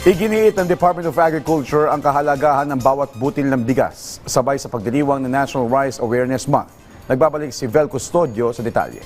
Iginiit ng Department of Agriculture ang kahalagahan ng bawat butil ng bigas sabay sa pagdiriwang ng National Rice Awareness Month. Nagbabalik si Vel Custodio sa detalye.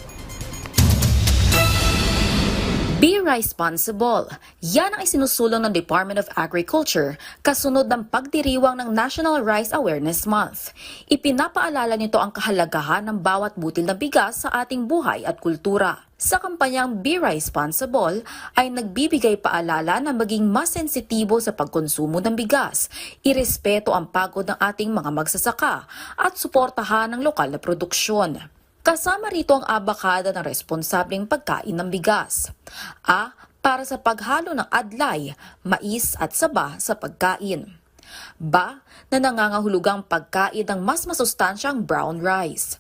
Be responsible. Yan ang isinusulong ng Department of Agriculture kasunod ng pagdiriwang ng National Rice Awareness Month. Ipinapaalala nito ang kahalagahan ng bawat butil ng bigas sa ating buhay at kultura. Sa kampanyang Be Responsible ay nagbibigay paalala na maging mas sensitibo sa pagkonsumo ng bigas, irespeto ang pagod ng ating mga magsasaka at suportahan ang lokal na produksyon. Kasama rito ang abakada ng responsableng pagkain ng bigas. A. Para sa paghalo ng adlay, mais at saba sa pagkain. Ba. Na nangangahulugang pagkain ng mas masustansyang brown rice.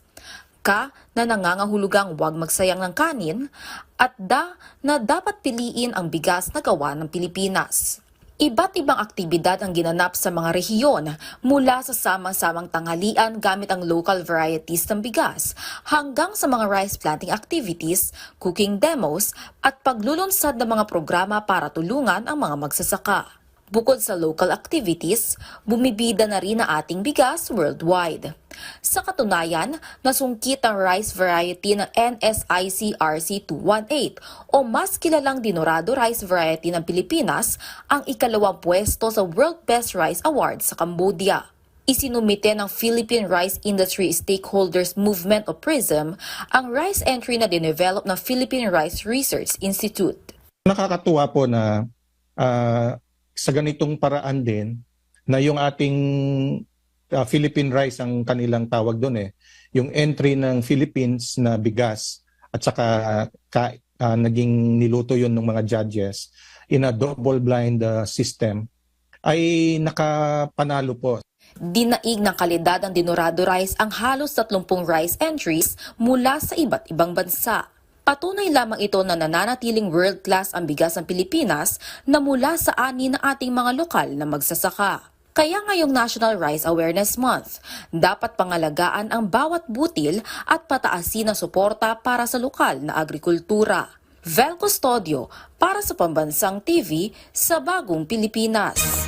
Ka. Na nangangahulugang huwag magsayang ng kanin. At da. Na dapat piliin ang bigas na gawa ng Pilipinas. Iba't ibang aktibidad ang ginanap sa mga rehiyon mula sa samang-samang tanghalian gamit ang local varieties ng bigas hanggang sa mga rice planting activities, cooking demos at paglulunsad ng mga programa para tulungan ang mga magsasaka. Bukod sa local activities, bumibida na rin ang ating bigas worldwide. Sa katunayan, nasungkit ang rice variety ng NSIC RC218 o mas kilalang Dinorado Rice Variety ng Pilipinas ang ikalawang pwesto sa World Best Rice Award sa Cambodia. Isinumite ng Philippine Rice Industry Stakeholders Movement o PRISM ang rice entry na dinevelop ng Philippine Rice Research Institute. nakakatuwa po na ah, sa ganitong paraan din na yung ating ah, Philippine rice ang kanilang tawag doon eh yung entry ng Philippines na bigas at saka ka, ah, naging niluto yon ng mga judges in a double blind ah, system ay nakapanalo po Dinaig ng kalidad ng Dinorado Rice ang halos 30 rice entries mula sa iba't ibang bansa. Patunay lamang ito na nananatiling world-class ang bigas ng Pilipinas na mula sa ani ng ating mga lokal na magsasaka. Kaya ngayong National Rice Awareness Month, dapat pangalagaan ang bawat butil at pataasin ang suporta para sa lokal na agrikultura. Vel Custodio para sa Pambansang TV sa Bagong Pilipinas.